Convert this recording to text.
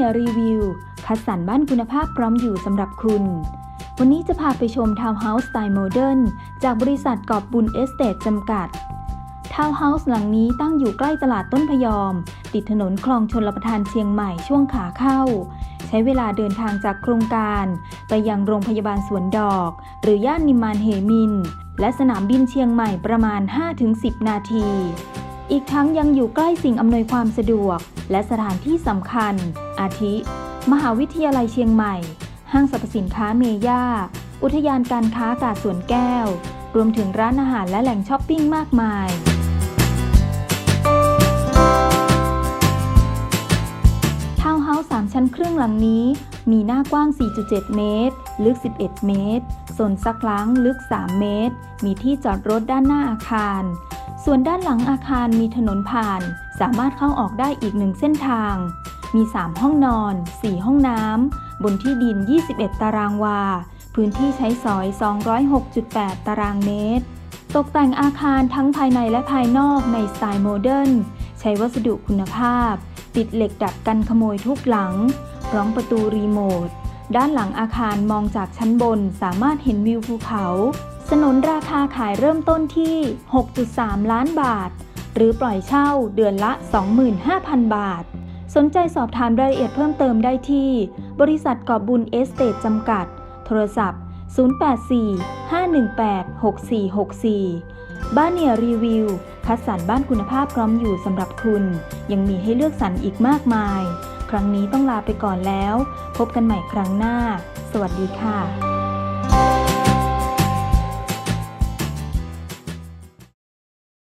ียรีวิว คัดสรรบ้านคุณภาพพร้อมอยู่สำหรับคุณ วันนี้จะพาไปชมทาวน์เฮาส์สไตล์โมเดิร์นจากบริษัทกอบบุญเอสเตทจำกัด ทาวน์เฮาส์หลังนี้ตั้งอยู่ใกล้ตลาดต้นพยอม ติดถนนคลองชนรับประทานเชียงใหม่ช่วงขาเข้า ใช้เวลาเดินทางจากโครงการ ไปยังโรงพยาบาลสวนดอก หรือย่านนิมานเหมิน และสนามบินเชียงใหม่ประมาณ 5-10 นาที อีกทั้งยังอยู่ใกล้สิ่งอำนวยความสะดวก และสถานที่สำคัญ อาทิ มหาวิทยาลัยเชียงใหม่ ห้างสรรพสินค้าเมย่า อุทยานการค้ากาดสวนแก้ว รวมถึงร้านอาหารและแหล่งช้อปปิ้งมากมายทาวน์เฮาส์ 3 ชั้นครึ่งหลังนี้ มีหน้ากว้าง 4.7 เมตร ลึก 11 เมตรโซนซักล้างลึก 3 เมตร มีที่จอดรถด้านหน้าอาคาร ส่วนด้านหลังอาคารมีถนนผ่าน สามารถเข้าออกได้อีกหนึ่งเส้นทาง มี 3 ห้องนอน 4 ห้องน้ำ บนที่ดิน 21 ตารางวา พื้นที่ใช้สอย 206.8 ตารางเมตร ตกแต่งอาคารทั้งภายในและภายนอกในสไตล์โมเดิร์น ใช้วัสดุคุณภาพ ติดเหล็กดัดกันขโมยทุกหลัง พร้อมประตูรีโมท ด้านหลังอาคารมองจากชั้นบนสามารถเห็นวิวภูเขา สนนราคาขายเริ่มต้นที่ 6.3 ล้านบาท หรือปล่อยเช่าเดือนละ 25,000 บาท สนใจสอบถามรายละเอียดเพิ่มเติมได้ที่ บริษัทกอบบุญเอสเตทจำกัด โทรศัพท์ 084-518-6464 บ้านเนียรีวิว คัดสรรบ้านคุณภาพพร้อมอยู่สำหรับคุณ ยังมีให้เลือกสรรอีกมากมาย ครั้งนี้ต้องลาไปก่อนแล้ว พบกันใหม่ครั้งหน้า สวัสดีค่ะ